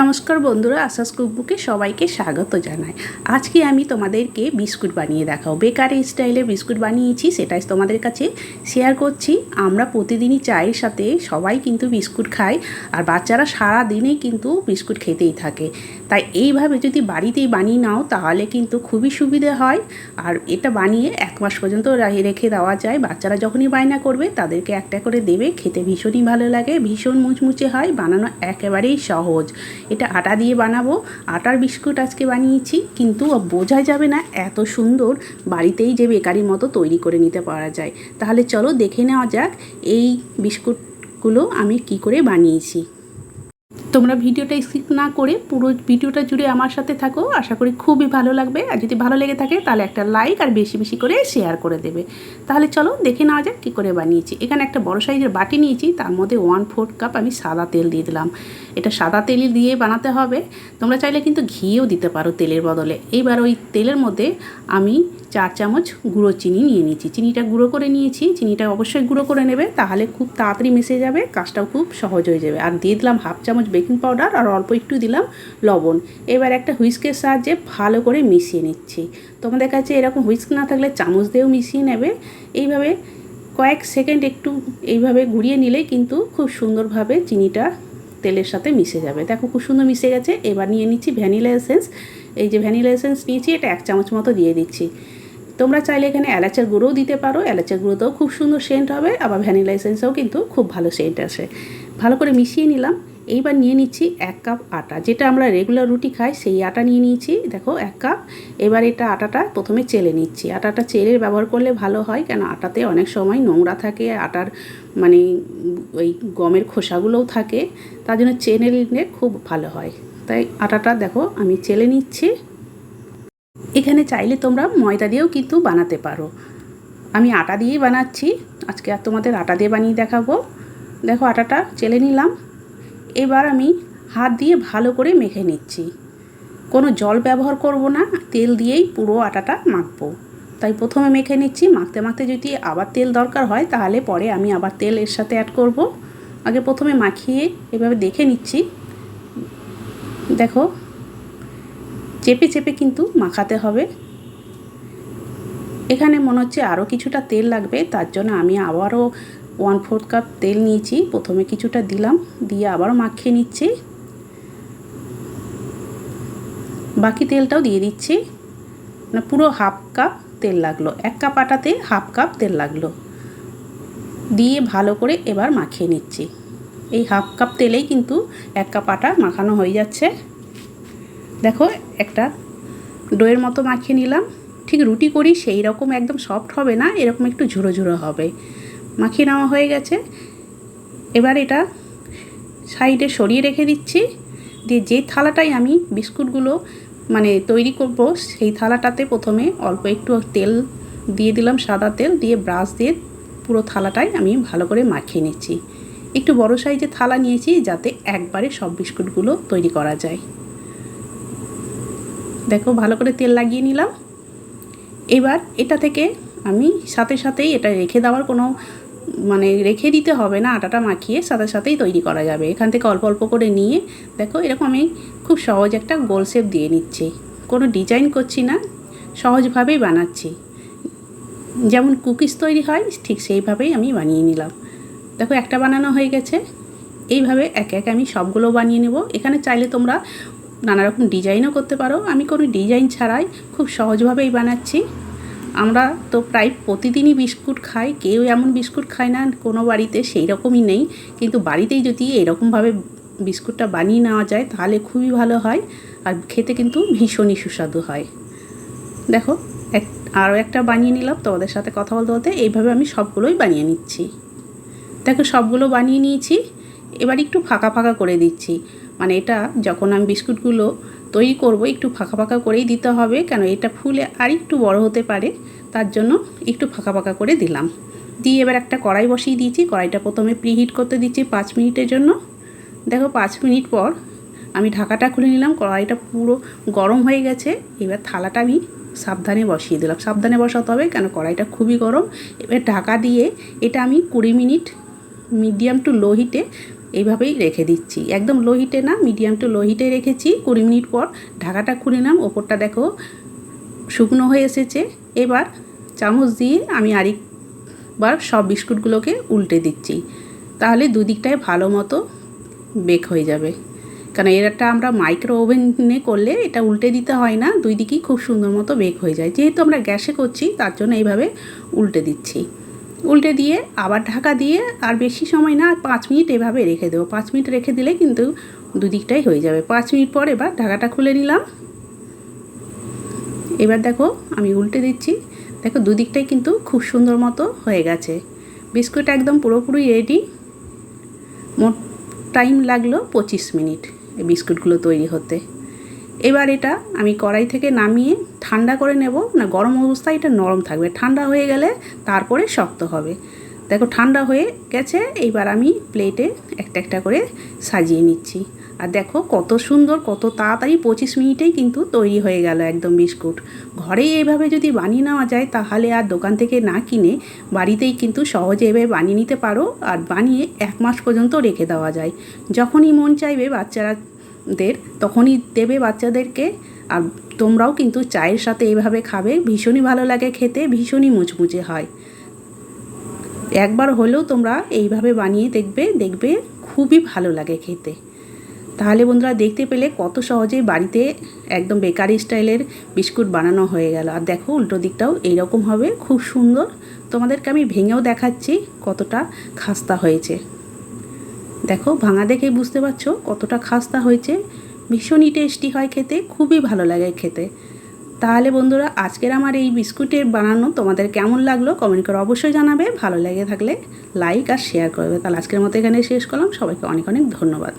নমস্কার বন্ধুরা, আশাস কুকবুকে সবাইকে স্বাগত জানাই। আজকে আমি তোমাদেরকে বিস্কুট বানিয়ে দেখাও বেকারি স্টাইলে বিস্কুট বানিয়েছি, সেটাই তোমাদের কাছে শেয়ার করছি। আমরা প্রতিদিনই চায়ের সাথে সবাই কিন্তু বিস্কুট খাই, আর বাচ্চারা সারা দিনেই কিন্তু বিস্কুট খেতেই থাকে। তাই এইভাবে যদি বাড়িতেই বানিয়ে নাও, তাহলে কিন্তু খুবই সুবিধে হয়। আর এটা বানিয়ে এক মাস পর্যন্ত রেখে দেওয়া যায়। বাচ্চারা যখনই বায়না করবে, তাদেরকে একটা করে দেবে। খেতে ভীষণই ভালো লাগে, ভীষণ মুচমুচে হয়, বানানো একেবারেই সহজ। এটা আটা দিয়ে বানাবো। আটার বিস্কুট আজকে বানিয়েছি, কিন্তু বোঝা যাবে না এত সুন্দর বাড়িতেই যে বেকারির মতো তৈরি করে নিতে পারা যায়। তাহলে চলো দেখে নেওয়া যাক এই বিস্কুটগুলো আমি কি করে বানিয়েছি। তোমরা ভিডিওটা স্কিপ না করে পুরো ভিডিওটা জুড়ে আমার সাথে থাকো। আশা করি খুবই ভালো লাগবে। আর যদি ভালো লেগে থাকে, তাহলে একটা লাইক আর বেশি বেশি করে শেয়ার করে দেবে। তাহলে চলো দেখে নেওয়া যাক কী করে বানিয়েছি। এখানে একটা বড় সাইজের বাটি নিয়েছি। তার মধ্যে ওয়ান ফোর্থ কাপ আমি সাদা তেল দিয়ে দিলাম। এটা সাদা তেল দিয়ে বানাতে হবে। তোমরা চাইলে কিন্তু ঘিও দিতে পারো তেলের বদলে। এইবার ওই তেলের মধ্যে আমি চার চামচ গুঁড়ো চিনি নিয়ে নিয়েছি। চিনিটা গুঁড়ো করে নিয়েছি। চিনিটা অবশ্যই গুঁড়ো করে নেবে। তাহলে খুব তাড়াতাড়ি মিশে যাবে। কাজটাও খুব সহজ হয়ে যাবে। আর দিয়ে দিলাম হাফ চামচ বেকিং পাউডার আর অল্প একটু দিলাম লবণ। এবার একটা হুইস্কের সাহায্যে ভালো করে মিশিয়ে নিচ্ছি। তোমাদের কাছে এরকম হুইস্ক না থাকলে চামচ দিয়েও মিশিয়ে নেবে। এইভাবে কয়েক সেকেন্ড একটু এইভাবে ঘুরিয়ে নিলে কিন্তু খুব সুন্দরভাবে চিনিটা তেলের সাথে মিশে যাবে। দেখো খুব সুন্দর মিশে গেছে। এবার নিয়ে নিচ্ছি ভ্যানিলা এসেন্স। এই যে ভ্যানিলা এসেন্স নিয়েছি, এটা এক চামচ মতো দিয়ে দিচ্ছি। তোমরা চাইলে এখানে এলাচের গুঁড়োও দিতে পারো। এলাচের গুঁড়োতেও খুব সুন্দর সেন্ট হবে, আবার ভ্যানিলা এসেন্সেও কিন্তু খুব ভালো সেন্ট আসে। ভালো করে মিশিয়ে নিলাম। এইবার নিয়ে নিচ্ছি এক কাপ আটা। যেটা আমরা রেগুলার রুটি খাই, সেই আটা নিয়ে নিয়েছি। দেখো, এক কাপ। এবার এটা আটাটা প্রথমে চেলে নিচ্ছি। আটাটা চেলে ব্যবহার করলে ভালো হয়, কেন আটাতে অনেক সময় নোংরা থাকে, আটার মানে ওই গমের খোসাগুলোও থাকে। তার জন্য চেনে নিলে খুব ভালো হয়। তাই আটাটা দেখো, আমি চেলে নিচ্ছি। এখানে চাইলে তোমরা ময়দা দিয়েও কিন্তু বানাতে পারো। আমি আটা দিয়েই বানাচ্ছি। আজকে আর তোমাদের আটা দিয়ে বানিয়ে দেখাবো। দেখো, আটাটা চেলে নিলাম। এবার আমি হাত দিয়ে ভালো করে মেখে নিচ্ছি। কোনো জল ব্যবহার করব না, তেল দিয়েই পুরো আটাটা মাখবো। তাই প্রথমে মেখে নিচ্ছি, মাখতে মাখতে যদি আবার তেল দরকার হয়, তাহলে পরে আমি আবার তেল এর সাথে অ্যাড করব। আগে প্রথমে মাখিয়ে এভাবে দেখে নিচ্ছি। দেখো, চেপে চেপে কিন্তু মাখাতে হবে। এখানে মনে হচ্ছে আরও কিছুটা তেল লাগবে, তার জন্য আমি আবারও ওয়ান ফোর্থ কাপ তেল নিয়েছি, প্রথমে কিছুটা দিলাম, দিয়ে আবারও মাখিয়ে নিচ্ছি। বাকি তেলটাও দিয়ে দিচ্ছি। না, পুরো হাফ কাপ তেল লাগল, এক কাপ আটাতে হাফ কাপ তেল লাগল। দিয়ে ভালো করে এবার মাখিয়ে নিচ্ছি। এই হাফ কাপ তেলেই কিন্তু এক কাপ আটা মাখানো হয়ে যাচ্ছে। দেখো, একটা ডোয়ের মতো মাখিয়ে নিলাম। ঠিক রুটি করি, সেই রকম একদম সফট হবে না, এরকম একটু ঝুড়ো ঝুড়ো হবে। মাখিয়ে নেওয়া হয়ে গেছে। এবার এটা সাইডে সরিয়ে রেখে দিচ্ছি। দিয়ে যে থালাটাই আমি বিস্কুটগুলো মানে তৈরি করব, সেই থালাটাতে প্রথমে অল্প একটু তেল দিয়ে দিলাম, সাদা তেল দিয়ে ব্রাশ দিয়ে পুরো থালাটাই আমি ভালো করে মাখিয়ে নিচ্ছি। একটু বড় সাইজের থালা নিয়েছি যাতে একবারে সব বিস্কুটগুলো তৈরি করা যায়। দেখো, ভালো করে তেল লাগিয়ে নিলাম। এবার এটা থেকে আমি সাথে সাথেই এটা রেখে দেওয়ার কোনো মানে রেখে দিতে হবে না, আটাটা মাখিয়ে সাথে সাথেই তৈরি করা যাবে। এখান থেকে অল্প অল্প করে নিয়ে, দেখো এরকম আমি খুব সহজ একটা গোল শেপ দিয়ে নিচ্ছি। কোনো ডিজাইন করছি না, সহজভাবেই বানাচ্ছি। যেমন কুকিজ তৈরি হয়, ঠিক সেইভাবেই আমি বানিয়ে নিলাম। দেখো একটা বানানো হয়ে গেছে। এইভাবে এক এক আমি সবগুলো বানিয়ে নেব। এখানে চাইলে তোমরা নানা রকম ডিজাইনও করতে পারো। আমি কোনো ডিজাইন ছাড়াই খুব সহজভাবেই বানাচ্ছি। আমরা তো প্রায় প্রতিদিনই বিস্কুট খাই, কেউ এমন বিস্কুট খায় না, কোনো বাড়িতে সেই রকমই নেই। কিন্তু বাড়িতেই যদি এরকমভাবে বিস্কুটটা বানিয়ে নেওয়া যায়, তাহলে খুবই ভালো হয় আর খেতে কিন্তু ভীষণই সুস্বাদু হয়। দেখো, এক, আরও একটা বানিয়ে নিলাম, তোমাদের সাথে কথা বলতে বলতে এইভাবে আমি সবগুলোই বানিয়ে নিচ্ছি। দেখো, সবগুলো বানিয়ে নিয়েছি, এবার একটু ফাঁকা ফাঁকা করে দিচ্ছি। মানে এটা যখন আমি বিস্কুটগুলো তৈরি করব, একটু ফাঁকা ফাঁকা করেই দিতে হবে, কেন এটা ফুলে আর একটু বড় হতে পারে, তার জন্য একটু ফাঁকা ফাঁকা করে দিলাম। দিয়ে এবার একটা কড়াই বসিয়ে দিয়েছি, কড়াইটা প্রথমে প্রিহিট করতে দিচ্ছি পাঁচ মিনিটের জন্য। দেখো পাঁচ মিনিট পর আমি ঢাকাটা খুলে নিলাম, কড়াইটা পুরো গরম হয়ে গেছে, এবার থালাটা আমি সাবধানে বসিয়ে দিলাম। সাবধানে বসাতে হবে, কেন কড়াইটা খুবই গরম। এবার ঢাকা দিয়ে এটা আমি কুড়ি মিনিট মিডিয়াম টু লো হিটে এইভাবেই রেখে দিচ্ছি। একদম লো হিটে না, মিডিয়াম টু লো হিটে রেখেছি। কুড়ি মিনিট পর ঢাকাটা খুলে নাম, ওপরটা দেখো শুকনো হয়ে এসেছে। এবার চামচ দিয়ে আমি আরেকবার সব বিস্কুটগুলোকে উল্টে দিচ্ছি। তাহলে দুদিকটায় ভালো মতো বেক হয়ে যাবে। কারণ এটা আমরা মাইক্রো ওভেনে করলে এটা উল্টে দিতে হয় না, দুই দিকেই খুব সুন্দর মতো বেক হয়ে যায়। যেহেতু আমরা গ্যাসে করছি, তার জন্য এইভাবে উল্টে দিচ্ছি। উল্টে দিয়ে, আবার ঢাকা দিয়ে, আর বেশি সময় না, পাঁচ মিনিট এভাবে রেখে দেবো। পাঁচ মিনিট রেখে দিলে কিন্তু দুদিকটাই হয়ে যাবে। পাঁচ মিনিট পর এবার ঢাকাটা খুলে নিলাম। এবার দেখো, আমি উল্টে দিচ্ছি। দেখো, দুদিকটাই কিন্তু খুব সুন্দর মতো হয়ে গেছে। বিস্কুট একদম পুরোপুরি রেডি মোট টাইম লাগল পঁচিশ মিনিট এই বিস্কুটগুলো তৈরি হতে। এবার এটা আমি কড়াই থেকে নামিয়ে ঠান্ডা করে নেব। না, গরম অবস্থায় এটা নরম থাকবে। ঠান্ডা হয়ে গেলে তারপরে শক্ত হবে। দেখো, ঠান্ডা হয়ে গেছে। এইবার আমি প্লেটে একটা একটা করে সাজিয়ে নিচ্ছি। আর দেখো, কত সুন্দর, কত তাড়াতাড়ি পঁচিশ মিনিটেই কিন্তু তৈরি হয়ে গেল একদম বিস্কুট। ঘরেই এইভাবে যদি বানিয়ে নেওয়া যায়, তাহলে আর দোকান থেকে না কিনে বাড়িতেই কিন্তু সহজে এভাবে বানিয়ে নিতে পারো। আর বানিয়ে এক মাস পর্যন্ত রেখে দেওয়া যায়। যখনই মন চাইবে বাচ্চারাদের তখনই দেবে বাচ্চাদেরকে। আর তোমরাও কিন্তু চায়ের সাথে এইভাবে খাবে, ভীষণই ভালো লাগে খেতে, ভীষণই মুচমুচে হয়। একবার হলেও তোমরা এইভাবে বানিয়ে দেখবে দেখবে খুবই ভালো লাগে খেতে। তাহলে বন্ধুরা দেখতে পেলে কত সহজে বাড়িতে একদম বেকারি স্টাইলের বিস্কুট বানানো হয়ে গেল। আর দেখো, উল্টো দিকটাও এইরকম হবে, খুব সুন্দর। তোমাদেরকে আমি ভেঙেও দেখাচ্ছি কতটা খাস্তা হয়েছে। দেখো, ভাঙা দেখে বুঝতে পারছ কতটা খাস্তা হয়েছে। ভীষণই টেস্টি হয় খেতে, খুবই ভালো লাগে খেতে। তাহলে বন্ধুরা, আজকের আমার এই বিস্কুটের বানানো তোমাদের কেমন লাগল কমেন্ট করে অবশ্যই জানাবে। ভালো লেগে থাকলে লাইক আর শেয়ার করবে। তাহলে আজকের মতো এখানে শেষ করলাম। সবাইকে অনেক অনেক ধন্যবাদ।